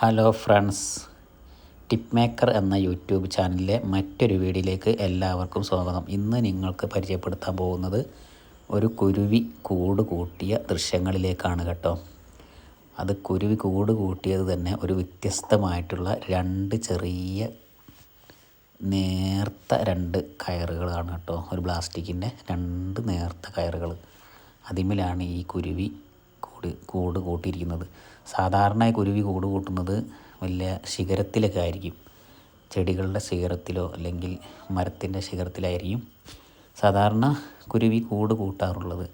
Hello friends tip maker എന്ന YouTube ചാനലിലെ മറ്റൊരു വീഡിയോയിലേക്ക് എല്ലാവർക്കും സ്വാഗതം. ഇന്ന് നിങ്ങൾക്ക് പരിചയപ്പെടുത്താൻ പോകുന്നത് ഒരു കുരുവി കൂട് കൂട്ടിയ ദൃശ്യങ്ങളിലേക്കാണ് കേട്ടോ. അത് കുരുവി കൂട് കൂട്ടിയത് തന്നെ ഒരു വ്യത്യസ്തമായിട്ടുള്ള രണ്ട് ചെറിയ നേർത്ത രണ്ട് കയറുകളാണ് കേട്ടോ. ഒരു പ്ലാസ്റ്റിക്കിന്റെ രണ്ട് നേർത്ത കയറുകൾ. അതിമിലാണ് ഈ കുരുവി കൂട് കൂട് കൂട്ടിയിരിക്കുന്നത്. സാധാരണ കുരുവി കൂട് കൂട്ടുന്നത് വലിയ ശിഖരത്തിലൊക്കെ ആയിരിക്കും. ചെടികളുടെ ശിഖരത്തിലോ അല്ലെങ്കിൽ മരത്തിന്റെ ശിഖരത്തിലായിരിക്കും സാധാരണ കുരുവി കൂട് കൂട്ടാറുള്ളത്.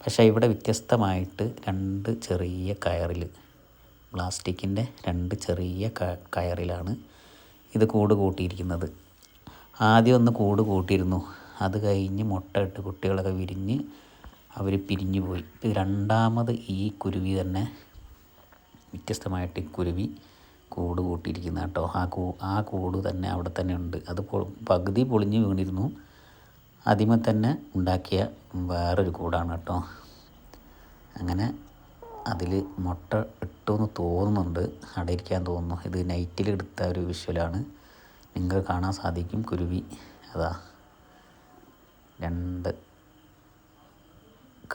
പക്ഷേ ഇവിടെ വ്യത്യസ്തമായിട്ട് രണ്ട് ചെറിയ കയറിൽ പ്ലാസ്റ്റിക്കിന്റെ രണ്ട് ചെറിയ കയറിലാണ് ഇത് കൂട് കൂട്ടിയിരിക്കുന്നത്. ആദ്യം ഒന്ന് കൂട് കൂട്ടിയിരുന്നു. അത് കഴിഞ്ഞ് മുട്ടയിട്ട് കുട്ടികളൊക്കെ വിരിഞ്ഞ് അവർ പിരിഞ്ഞു പോയി. രണ്ടാമത് ഈ കുരുവി തന്നെ വ്യത്യസ്തമായിട്ട് ഈ കുരുവി കൂട് കൂട്ടിയിരിക്കുന്ന കേട്ടോ. ആ കൂ ആ കൂട് തന്നെ അവിടെ തന്നെ ഉണ്ട്. അത് പകുതി പൊളിഞ്ഞു വീണിരുന്നു. അതിമ തന്നെ ഉണ്ടാക്കിയ വേറൊരു കൂടാണ് കേട്ടോ. അങ്ങനെ അതിൽ മുട്ട ഇട്ടു എന്ന് തോന്നുന്നുണ്ട്. അടയിരിക്കാൻ തോന്നുന്നു. ഇത് നൈറ്റിൽ എടുത്ത ഒരു വിഷ്വലാണ്. നിങ്ങൾ കാണാൻ സാധിക്കും കുരുവി. അതാ. രണ്ട്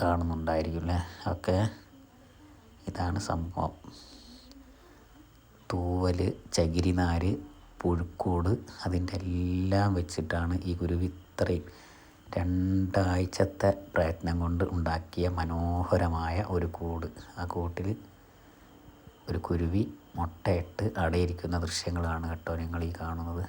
കാണുന്നുണ്ടായിരിക്കും അല്ലേ ഓക്കെ ഇതാണ് സംഭവം. തൂവൽ ചകിരിനാര് പുഴുക്കോട് അതിന്റെ എല്ലാം വെച്ചിട്ടാണ് ഈ കുരുവി ഇത്രയും രണ്ടാഴ്ചത്തെ പ്രയത്നം കൊണ്ട് ഉണ്ടാക്കിയ മനോഹരമായ ഒരു കൂട്. ആ കൂട്ടിൽ ഒരു കുരുവി മുട്ടയിട്ട് അടയിരിക്കുന്ന ദൃശ്യങ്ങളാണ് കേട്ടോ നിങ്ങൾ ഈ കാണുന്നത്.